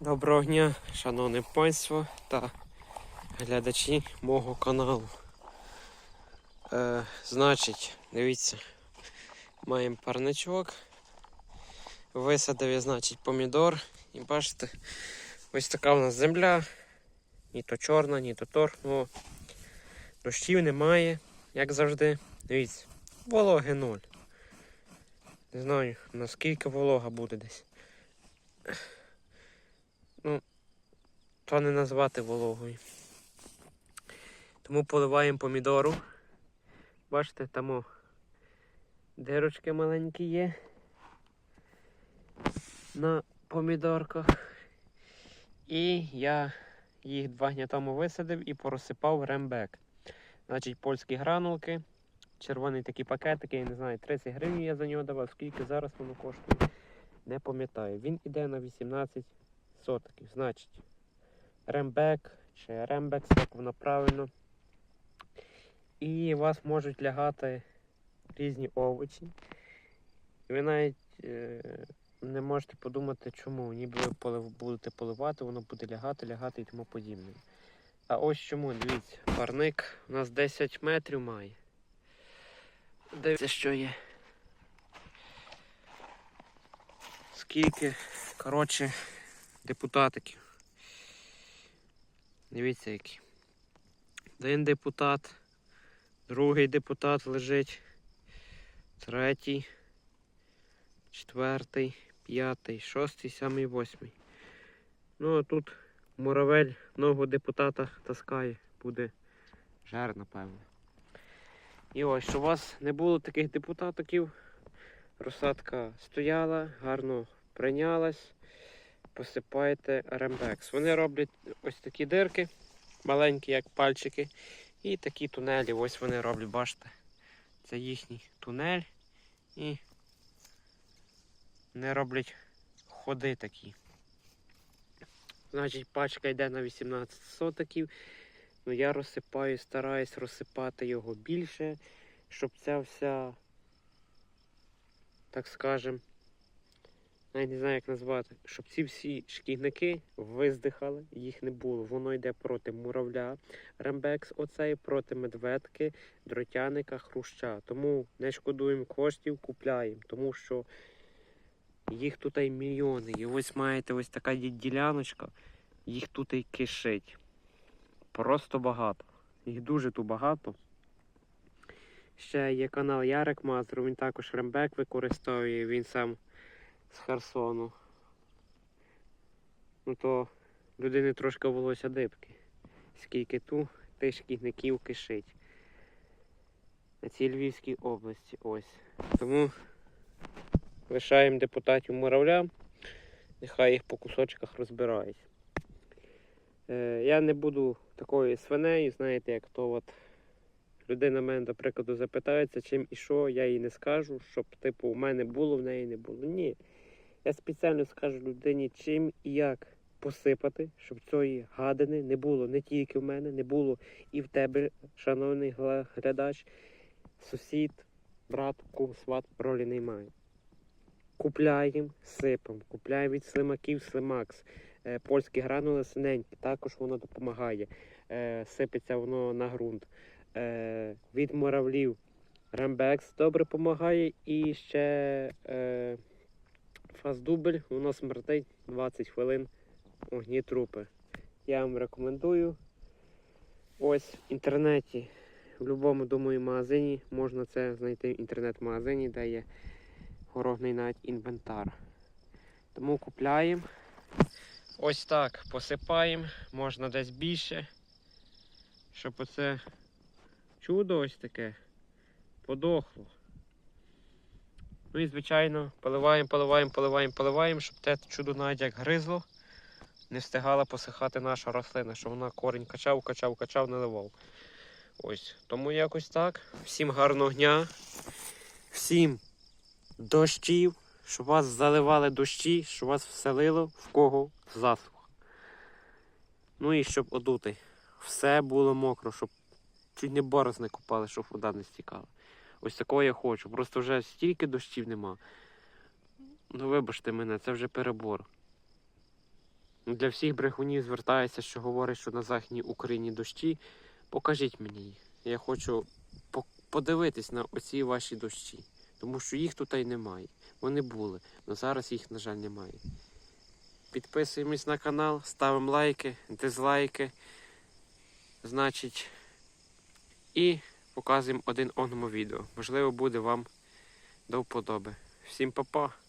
Доброго дня, шановне панство та глядачі мого каналу. Е, значить, дивіться, маємо парничок. Висадив я, значить, помідор. І бачите, ось така в нас земля. Ні то чорна, ні то торф. Дощів немає, як завжди. Дивіться, вологи нуль. Не знаю, наскільки волога буде десь. То не назвати вологою. Тому поливаємо помідору. Бачите, там дирочки маленькі є на помідорках. І я їх два дня тому висадив і порозсипав рембек. Значить, польські гранулки, червоний такий пакетик, я не знаю, 30 гривень я за нього давав, скільки зараз воно коштує, не пам'ятаю. Він іде на 18 сотиків. Значить, рембек чи рембекс, як воно правильно. І у вас можуть лягати різні овочі. І ви навіть е, не можете подумати, чому. Ніби ви полив, будете поливати, воно буде лягати, лягати і тому подібне. А ось чому, дивіться, парник у нас 10 метрів має. Дивіться, що є. Скільки, коротше, депутатиків. Дивіться які. Один депутат, другий депутат лежить, третій, четвертий, п'ятий, шостий, сьомий, восьмий. Ну а тут муравель ногу депутата таскає, буде жар, напевно. І ось, щоб у вас не було таких депутатиків, розсадка стояла, гарно прийнялась посипаєте рембекс. Вони роблять ось такі дирки, маленькі, як пальчики, і такі тунелі. Ось вони роблять, бачите. Це їхній тунель. І вони роблять ходи такі. Значить, пачка йде на 18 сотиків. Ну я розсипаю, стараюсь розсипати його більше, щоб ця вся, так скажем, навіть не знаю, як назвати, щоб ці всі шкідники виздихали, їх не було. Воно йде проти муравля, рембекс, оцей, проти медведки, дротяника, хруща. Тому не шкодуємо коштів, купляємо, тому що їх тут і мільйони. І ось маєте ось така діляночка, їх тут і кишить. Просто багато. Їх дуже тут багато. Ще є канал Ярик Мазур, він також рембек використовує, він сам з Херсону. Ну то людини трошки волосся дибки. Скільки ту тих шкідників кишить. На цій Львівській області ось. Тому лишаємо депутатів муравля, нехай їх по кусочках розбирають. Е, я не буду такою свинею, знаєте, як то от людина мене, до прикладу, запитається, чим і що, я їй не скажу, щоб типу у мене було, в неї не було. Ні. Я спеціально скажу людині, чим і як посипати, щоб цієї гадини не було не тільки в мене, не було і в тебе, шановний глядач, сусід, брат, кум, сват ролі не має. Купляємо, сипемо, купляємо від слимаків слимакс. Е, Польські гранули синенькі, також воно допомагає. Е, Сипеться воно на ґрунт. Е, Від муравлів рембекс добре допомагає і ще. Е, Фаздубль, воно смертить 20 хвилин огні трупи. Я вам рекомендую. Ось в інтернеті, в будь-якому думаю, магазині можна це знайти в інтернет-магазині, де є горохний навіть інвентар. Тому купляємо. Ось так посипаємо, можна десь більше, щоб оце чудо ось таке подохло. Ну і, звичайно, поливаємо, поливаємо, поливаємо, поливаємо, щоб те чудо навіть як гризло, не встигала посихати наша рослина, щоб вона корінь качав, качав, качав, наливав. Ось. Тому якось так. Всім гарного дня, всім дощів, щоб вас заливали дощі, щоб вас вселило в кого засух. Ну і щоб одути. Все було мокро, щоб чуть не борозни купали, щоб вода не стікала. Ось такого я хочу. Просто вже стільки дощів нема. Ну вибачте мене, це вже перебор. Ну, Для всіх брехунів звертається, що говорить, що на Західній Україні дощі. Покажіть мені їх. Я хочу по- подивитись на оці ваші дощі. Тому що їх тут і немає. Вони були, але зараз їх, на жаль, немає. Підписуємось на канал, ставимо лайки, дизлайки. Значить, і показуємо один одному відео. Можливо, буде вам до вподоби. Всім па-па!